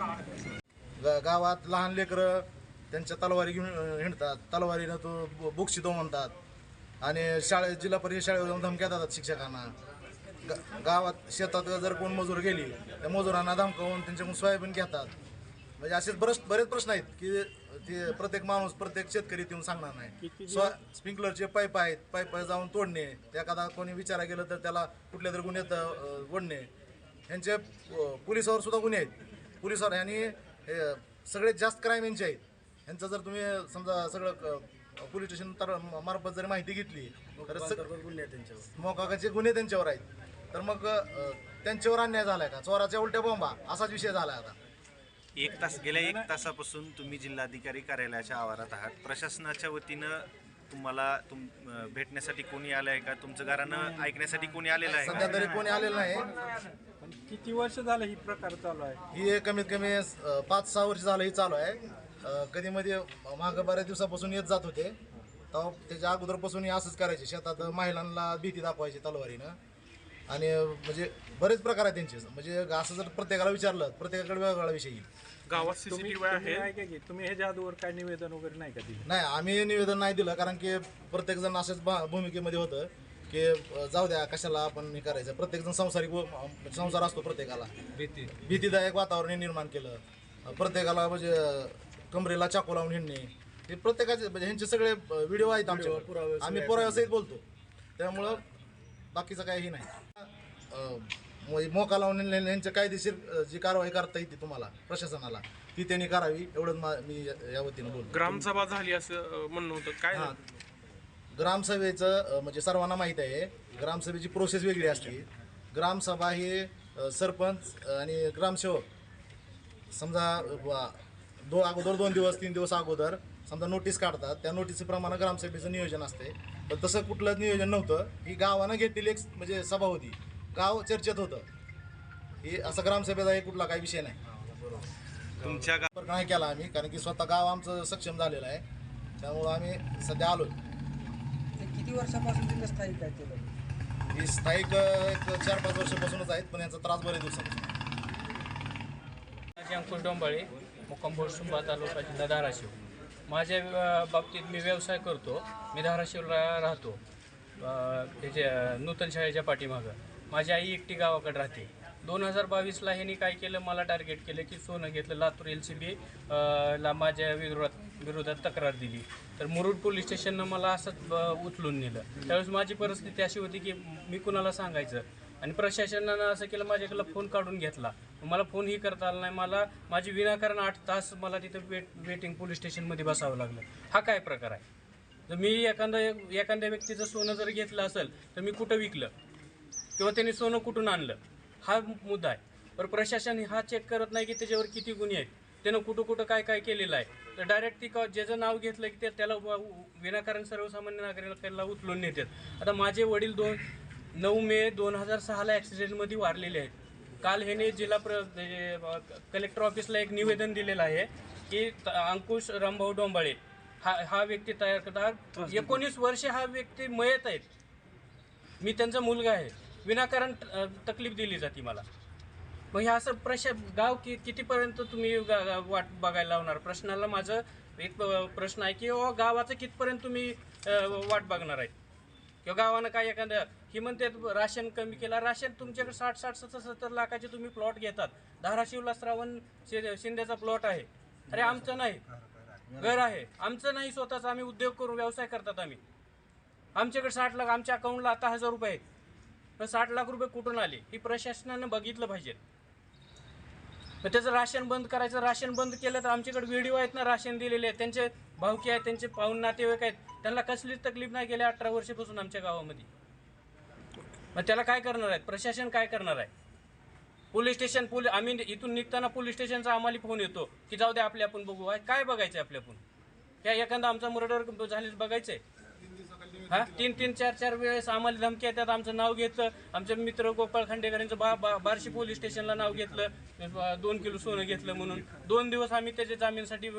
ग- गावात लहान लेकरं त्यांच्या तलवारी घेऊन अं, हिंडतात. तलवारीनं तो बु- बुक्सी तो म्हणतात आणि शाळेत जिल्हा परिषद शाळेवर जाऊन धमक्या देतात शिक्षकांना. ग- गावात शेतात जर कोण मजूर गेली त्या मजुरांना धमकावून त्यांच्याकडून सोयाबीन घेतात. म्हणजे असेच बरेच बरेच प्रश्न आहेत की ते प्रत्येक माणूस प्रत्येक शेतकरी येऊन सांगणार नाही. स्व स्प्रिंकलरचे पाईप आहेत पाईप जाऊन तोडणे. एखादा कोणी विचारा गेलं तर त्याला कुठल्या तरी गुन्ह्यात अं, ओढणे. यांचे अं, पोलिसावर सुद्धा गुन्हे आहेत. पोलिसावर हे सगळ्यात जास्त क्राईम यांचे आहेत. यांचं जर तुम्ही समजा सगळं पोलीस स्टेशन तर मार्फत जरी माहिती घेतली तर मोकाकाचे गुन्हे त्यांच्यावर आहेत. तर मग त्यांच्यावर अन्याय झालाय का? चोराच्या उलट्या बोंबा असाच विषय झालाय आता. एक तास गेल्या एक तासापासून तुम्ही जिल्हाधिकारी कार्यालयाच्या आवारात आहात. प्रशासनाच्या वतीनं तुम्हाला तुम भेटण्यासाठी कोणी आलं आहे का? तुमचं गाणं ऐकण्यासाठी कोणी आलेलं आहे सध्या का? तरी कोणी आलेलं नाही. किती वर्ष झालं ही प्रकार चालू आहे? ही कमीत कमी अं, पाच सहा वर्ष झालं ही चालू आहे. अं, कधी मध्ये मागं बऱ्याच दिवसापासून येत जात होते. तेव्हा त्याच्या अगोदरपासून हे असंच करायचे. शेतात महिलांना भीती दाखवायची तलवारीनं. आणि म्हणजे बरेच प्रकार आहेत त्यांचे. म्हणजे असं जर प्रत्येकाला विचारलं प्रत्येकाकडे वेगवेगळा विषय येईल. गावात तुम्ही सीसीटीव्ही आहे? की तुम्ही ह्याच्या अगोदर काय निवेदन वगैरे नाही का दिलं? नाही आम्ही निवेदन नाही दिलं. कारण की प्रत्येक जण अशाच भा- भूमिकेमध्ये होतं. की जाऊ द्या कशाला आपण हे करायचं? प्रत्येक जण संसारिक व- अं, संसार असतो प्रत्येकाला. भीती. भीतीदायक वातावरण हे निर्माण केलं. प्रत्येकाला म्हणजे कमरेला चाकू लावून हिंडणे. हे प्रत्येकाचे म्हणजे ह्यांचे सगळे व्हिडिओ आहेत आमच्यावर. आम्ही पुराव्यासहित बोलतो. त्यामुळं बाकीचं काही नाही. अं, म्हणजे मोका लावून ह्यांच्या कायदेशीर अं, जी कारवाई करता येते तुम्हाला प्रशासनाला ती त्यांनी करावी. एवढंच मा- मी या- या वतीनं बोलतो. ग्रामसभा झाली असं अं, म्हणणं होतं. काय हा. ग्रामसभेचं म्हणजे सर्वांना माहीत आहे ग्रामसभेची प्रोसेस वेगळी असते. ग्रामसभा ही सरपंच आणि ग्रामसेवक समजा दो अगोदर दोन दिवस तीन दिवस अगोदर समजा नोटीस काढतात त्या नोटीसीप्रमाणे ग्रामसभेचं नियोजन असते. पण तसं कुठलंच नियोजन नव्हतं ही गावानं घेतलेली एक म्हणजे सभा होती. गाव चर्चेत होतं. ही असं ग्रामसभेचा एक कुठला काही विषय नाही. तुमच्या नाही केला आम्ही कारण की स्वतः गाव आमचं सक्षम झालेलं आहे. त्यामुळं आम्ही सध्या आलो किती वर्षापासून तिथे स्थायिक आहे ते? लोक ही स्थायिक अ, एक चार पाच वर्षापासूनच आहेत पण यांचा त्रास बरेच दिवसापासून माझे अंकुश डोंबाळे मुक्काम बोरसुंबा तालुका जिल्हा धाराशिव. माझ्या अ, बाबतीत मी व्यवसाय करतो मी धाराशिवला राहतो. अ, त्याचे अ, नूतन शाळेच्या पाठीमागं. माझी आई एकटी गावाकडे राहते. दोन हजार बावीसला ह्यांनी काय केलं मला टार्गेट केलं की सोनं घेतलं लातूर एल सी बी ला माझ्या विरोधात विरोधात तक्रार दिली. तर मुरुड पोलीस स्टेशननं मला असंच उचलून नेलं. त्यावेळेस माझी परिस्थिती अशी होती की मी कुणाला सांगायचं? आणि प्रशासनानं असं केलं माझ्याकडं फोन काढून घेतला. मला फोनही करता आला नाही. मला माझी विनाकारण आठ तास मला तिथं वेट वेटिंग पोलीस स्टेशनमध्ये बसावं लागलं. हा काय प्रकार आहे? जर मी एखादा एखाद्या व्यक्तीचं सोनं जर घेतलं असेल तर मी कुठं विकलं? किंवा त्यांनी सोनं कुठून आणलं? हा मुद्दा आहे. पण प्रशासन हा चेक करत नाही की त्याच्यावर किती गुन्हे आहेत? त्यानं कुठं कुठं काय काय केलेलं आहे? तर डायरेक्ट ती का ज्याचं नाव घेतलं की ते त्याला व- विनाकारण सर्वसामान्य नागरिकांना उचलून नेतात. आता माझे वडील दोन नऊ मे दोन हजार सहाला ॲक्सिडेंटमध्ये वारलेले आहेत. काल ह्याने जिल्हा प्र म्हणजे, कलेक्टर ऑफिसला एक निवेदन दिलेलं आहे की त- अंकुश रामभाऊ डोंबाळे हा हा व्यक्ती तयार करतात एकोणीस वर्षे हा व्यक्ती मयत आहेत. मी त्यांचा मुलगा आहे. विनाकारण तकलीफ दिली जाते मला. मग हे असं प्रश गाव कि कितीपर्यंत तुम्ही वाट बघायला लावणार? प्रश्नाला माझं एक प्रश्न आहे की गावाचं कितपर्यंत तुम्ही वाट बघणार आहे? किंवा गावानं काय एखादं ही म्हणते राशन कमी केला राशन तुमच्याकडे साठ साठ सत्तर सत्तर लाखाचे तुम्ही प्लॉट घेतात. धाराशिवला श्रावण शि- शिंदेचा प्लॉट आहे. अरे आमचं नाही. घर आहे. आमचं नाही स्वतःच आम्ही उद्योग करून व्यवसाय करतात आम्ही. आमच्याकडे साठ लाख आमच्या अकाउंटला आता हजार रुपये आहेत. साठ लाख रुपये कुठून आले? ही प्रशासनानं बघितलं पाहिजे. मग त्याचं राशन बंद करायचं राशन बंद केलं तर आमच्याकडे व्हिडिओ आहेत ना राशन दिलेले आहेत. त्यांचे भावकी आहेत त्यांचे पाहून नातेवाईक आहेत. त्यांना कसलीच तकलीफ नाही गेल्या अठरा वर्षापासून आमच्या गावामध्ये. मग त्याला काय करणार आहेत? प्रशासन काय करणार आहे? पोलीस स्टेशन पोलीस आम्ही इथून निघताना पोलीस स्टेशनचा आम्हाला फोन येतो की जाऊ दे आपले आपण बघू. काय बघायचं आहे आपल्यापून काय एखादा आमचा मर्डर झालेच आहे हा? तीन तीन चार चार वेळेस आम्हाला धमकी येतात. आमचं नाव घेतलं. आमचे मित्र गोपाळ खांडेकर यांचं बा बा- बार्शी पोलीस स्टेशनला नाव घेतलं. दोन किलो सोनं घेतलं म्हणून. दोन दिवस आम्ही त्याच्या जामीनसाठी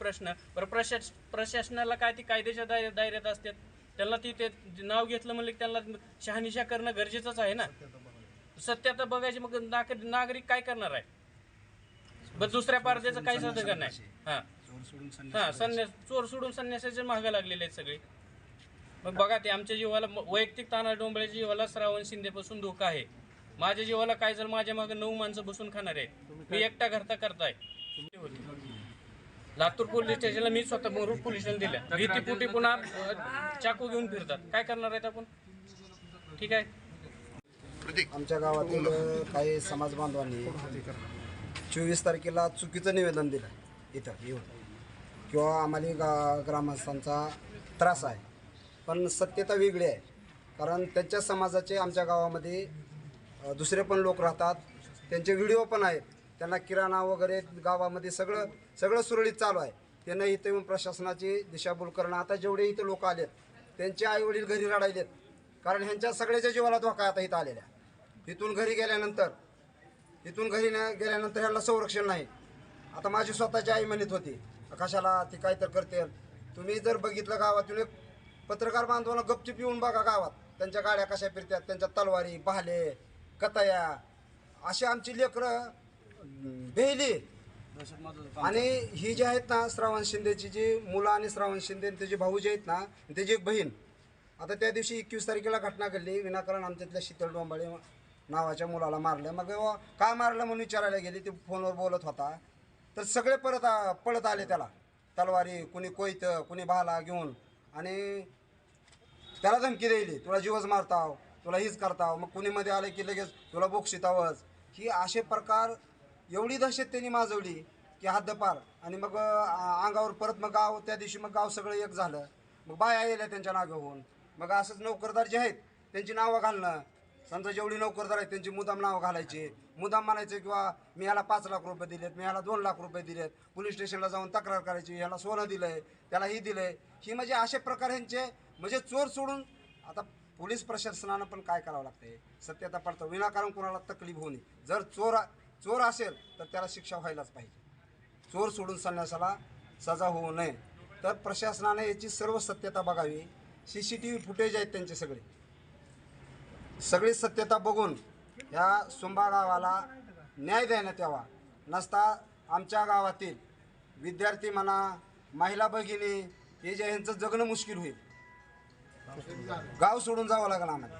प्रश्न बरं प्रशास प्रशासनाला काय ती कायद्याच्या दाय दायऱ्यात असतात? त्यांना ती ते नाव घेतलं म्हणलं की त्यांना शहानिशा करणं गरजेचंच आहे ना? सत्यता बघायची मग नाग नागरिक काय करणार आहे? बरं दुसऱ्या पारद्याचं काही साधन नाही. हां. हां संन्यास चोर सोडून संन्यासाचे महागा लागलेले आहेत सगळे. मग बघा ते आमच्या जीवाला वैयक्तिक ताना डोंबळ्याच्या जीवाला श्रावण शिंदेपासून धोका आहे. माझ्या जीवाला काय झालं? माझ्या मागे नऊ माणसं बसून खाणार आहेत. मी एकटा घरता करताय. लातूर पोलीस स्टेशनला मी स्वतः मुरुड पोलीस स्टेशन दिल्या भीतीपुटी पुन्हा अ, चाकू घेऊन फिरतात. काय करणार आहेत आपण? ठीक आहे. आमच्या गावातील काही समाज बांधवांनी चोवीस तारखेला चुकीचं निवेदन दिलं इथं येऊन. किंवा आम्हाला गा ग्रामस्थांचा त्रास आहे. पण सत्यता वेगळी आहे. कारण त्यांच्या समाजाचे आमच्या गावामध्ये दुसरे पण लोक राहतात. त्यांचे व्हिडिओ पण आहेत. त्यांना किराणा वगैरे गावामध्ये सगळं सगळं सुरळीत चालू आहे. त्यांना इथं येऊन प्रशासनाची दिशाभूल करणं. आता जेवढे इथं लोक आलेत त्यांचे आईवडील घरी रडायलेत. कारण ह्यांच्या सगळ्याच्या जीवाला धोका आता इथं आलेल्या इथून घरी गेल्यानंतर इथून घरी न गेल्यानंतर ह्याला संरक्षण नाही. आता माझी स्वतःची आई म्हणत होती कशाला ती काय तर करते? तुम्ही जर बघितलं गावातून एक पत्रकार बांधवाला गपचिप येऊन बघा गावात. त्यांच्या गाड्या कशा फिरतात? त्यांच्या तलवारी भाले कथया अशी आमची लेकरं अं, बेहली आणि ही जी आहेत ना श्रावण शिंदेची जी मुलं आणि श्रावण शिंदे आणि त्याचे भाऊ जे आहेत ना त्याची एक बहीण. आता त्या दिवशी एकवीस तारखेला घटना घडली. विनाकारण आमच्यातल्या शीतल डोंबाळे नावाच्या मुलाला मारलं. मग का मारलं म्हणून विचारायला गेली. ते फोनवर बोलत होता. तर सगळे परत पळत आले त्याला. तलवारी कुणी कोयतं कुणी भाला घेऊन. आणि त्याला धमकी द्यायली. तुला जीवच मारताव तुला हीच करताव मग कुणीमध्ये आलं की लगेच तुला बोक्षितावंच ही असे प्रकार एवढी दहशत त्यांनी माजवली की हद्दपार. आणि मग अंगावर परत मग गाव त्या दिवशी मग गाव सगळं एक झालं. मग बाया येल्या त्यांच्या नागं होऊन मग असंच नोकरदार जे आहेत त्यांची नावं घालणं. समजा जेवढी नोकरदार आहेत त्यांची मुदाम नावं घालायची. मुदाम म्हणायचे किंवा मी ह्याला पाच लाख रुपये दिलेत मी ह्याला दोन लाख रुपये दिलेत. पोलीस स्टेशनला जाऊन तक्रार करायची ह्याला सोनं दिलंय त्याला ही दिलंय. ही म्हणजे असे प्रकार ह्यांचे म्हणजे चोर सोडून आता पोलीस प्रशासनानं पण काय करावं लागतंय? सत्यता पडतं विनाकारण कोणाला तकलीफ होऊ नये. जर चोर चोर असेल तर त्याला शिक्षा व्हायलाच पाहिजे. चोर सोडून संन्यासाला सजा होऊ नये. तर प्रशासनाने याची सर्व सत्यता बघावी. C C T V footage आहेत त्यांचे सगळे. सगळी सत्यता बघून या सुंबा गावाला न्याय देण्यात यावा. नसता आमच्या गावातील विद्यार्थी म्हणा महिला भगिनी हे जे यांचं जगणं मुश्किल होईल. गाव सोडून जावं लागेल आम्हाला.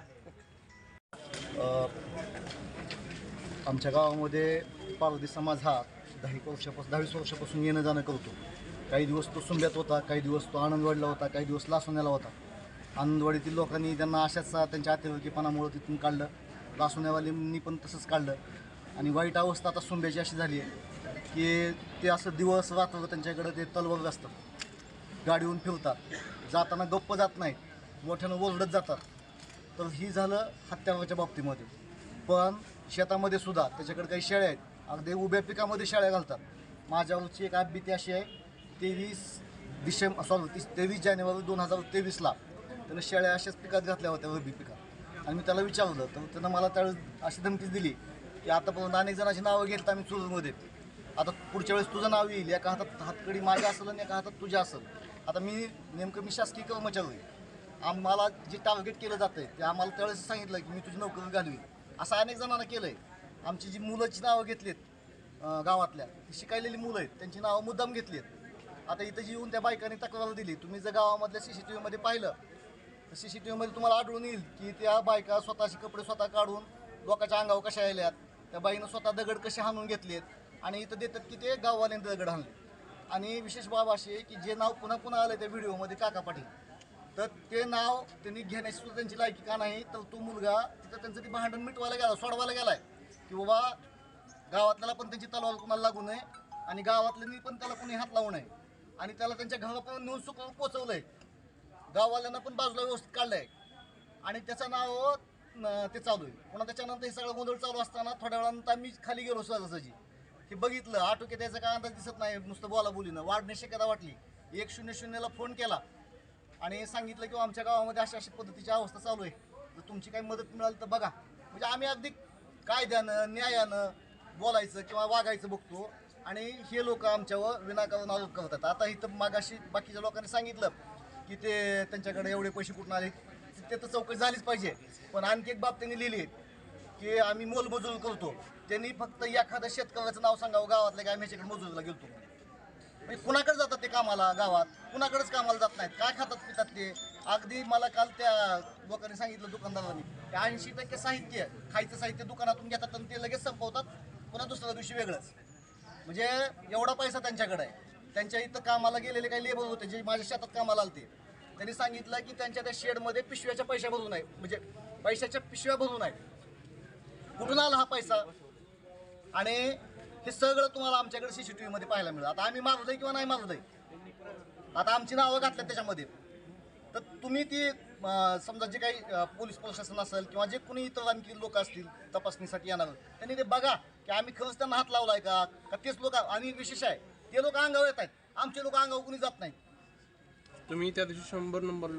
आमच्या गावामध्ये पारधी समाज हा दहा एक वर्षापासून दहावीस वर्षापासून येणं जाणं करतो. काही दिवस तो सुंब्यात होता काही दिवस तो आनंदवाडीला होता काही दिवस लासोण्याला होता. आनंदवाडीतील लोकांनी त्यांना अशाच त्यांच्या अतिरेकीपणामुळं तिथून काढलं. लासोण्यावाल्यांनी पण तसंच काढलं. आणि वाईट अवस्था आता सुंब्याची अशी झाली आहे की ते असं दिवस रात्र त्यांच्याकडं ते तलवार असतात. गाडीहून फिरतात. जाताना गप्प जात नाहीत. मोठ्यानं ओरडत जातात. तर ही झालं हत्याराच्या बाबतीमध्ये. पण शेतामध्ये सुद्धा त्याच्याकडे काही शेळ्या आहेत. अगदी उभ्या पिकामध्ये शेळ्या घालतात. माझ्यावरची एक भीती अशी आहे तेवीस डिसेंबर सॉरी तीस तेवीस जानेवारी दोन हजार तेवीसला त्यानं शेळ्या अशाच पिकात घातल्या होत्या रब्बी पिकात. आणि मी त्याला विचारलं तर त्यानं मला त्यावेळेस अशी धमकीच दिली की आतापर्यंत अनेक जणांची नावं घेतली आम्ही चुरूमध्ये आता पुढच्या वेळेस तुझं नाव येईल एका हातात हातकडी माझ्या असेल आणि एका हातात तुझ्या असेल. आता मी नेमकं मी शासकीय कर्मचारी आम्हाला जे टार्गेट केलं जातं ते आम्हाला त्यावेळेस सांगितलं की मी तुझी नोकरी घालवी. असं अनेक जणांना केलं आहे आमची जी मुलाची नावं घेतलीत गावातल्या ती शिकायलेली मुलं आहेत. त्यांची नावं मुद्दाम घेतली आहेत आता इथं जी येऊन त्या बायकांनी तक्रार दिली तुम्ही जर गावामधल्या सी सी टी व्हीमध्ये पाहिलं तर सी सी टी व्हीमध्ये तुम्हाला आढळून येईल की त्या बायका स्वतःचे कपडे स्वतः काढून लोकांच्या अंगावर कशा आल्यात त्या बाईनं स्वतः दगड कसे हाणून घेतलेत आणि इथं देतात की ते गाववाल्यांनी दगड हाणले. आणि विशेष बाब अशी आहे की जे नाव पुन्हा पुन्हा आलं त्या व्हिडिओमध्ये काका पाटील. तर ते नाव त्यांनी घेण्याची सुद्धा त्यांची लायकी का नाही तर तो मुलगा तिथं त्यांचं ते भांडण मिटवायला गेला सोडवायला गेलाय. की बाबा गावातल्याला पण त्यांची तलवार कुणाला लागू नये आणि गावातल्यांनी पण त्याला कोणी हात लावू नये. आणि त्याला त्यांच्या घरापर्यंत नेऊन सुकवून पोचवलंय. गाववाल्यांना पण बाजूला व्यवस्थित काढलंय. आणि त्याचं नाव न- ते चालू आहे. पुन्हा त्याच्यानंतर हे सगळं गोंधळ चालू असताना थोड्या वेळानंतर आम्ही खाली गेलो सहजासहजी. हे बघितलं आटोके त्याचा काय अंदाज दिसत नाही नुसतं बोला बोलीनं वाढण्याची शक्यता वाटली. एक शून्य शून्यला फोन केला. आणि सांगितलं की आमच्या गावामध्ये अशा अशा पद्धतीची अवस्था चालू आहे. जर तुमची काही मदत मिळाली तर बघा. म्हणजे आम्ही अगदी कायद्यानं न्यायानं बोलायचं किंवा वागायचं बघतो. आणि हे लोक आमच्यावर विनाकारण आरोप करतात. आता इथं मागाशी बाकीच्या लोकांनी सांगितलं की ते त्यांच्याकडे एवढे पैसे कुठून आले? ते तर चौकशी झालीच पाहिजे. पण आणखी एक बाब त्यांनी लिहिली की आम्ही मोलमजूर करतो. त्यांनी फक्त एखाद्या शेतकऱ्याचं नाव सांगावं. गावातल्या काय आम्ही ह्याच्याकडे मजुरीला गेलतो. म्हणजे कुणाकडे जातात ते कामाला गावात? कुणाकडेच कामाला जात नाहीत. काय खातात पितात ते? अगदी मला काल त्या लोकांनी सांगितलं दुकानदारांनी की ऐंशी टक्के साहित्य खायचं साहित्य दुकानातून घेतात आणि ते लगेच संपवतात. पुन्हा दुसऱ्या दिवशी वेगळंच. म्हणजे एवढा पैसा त्यांच्याकडे आहे. त्यांच्या इथं कामाला गेलेले काही लेबर होते जे माझ्या शेतात कामाला आलते. त्यांनी सांगितलं की त्यांच्या त्या शेडमध्ये पिशव्याच्या पैशा भरून आहे. म्हणजे पैशाच्या पिशव्या भरून आहे. कुठून आला हा पैसा? आणि हे सगळं तुम्हाला आमच्याकडे सीसीटीव्ही मध्ये पाहायला मिळेल. आता आम्ही मारलोय किंवा नाही मारलोय आता आमची नावं घातल्यात त्याच्यामध्ये. तर तुम्ही ती समजा जे काही पोलीस प्रशासन असेल किंवा जे कोणी इतर आणखी लोक असतील तपासणीसाठी येणार त्यांनी ते बघा की आम्ही खरंच त्यांना हात लावलाय का? का तेच लोक आणि विशेष आहे ते लोक अंगावर येत आहेत. आमचे लोक अंगावर कुणी जात नाही. तुम्ही त्या दिवशी शंभर नंबर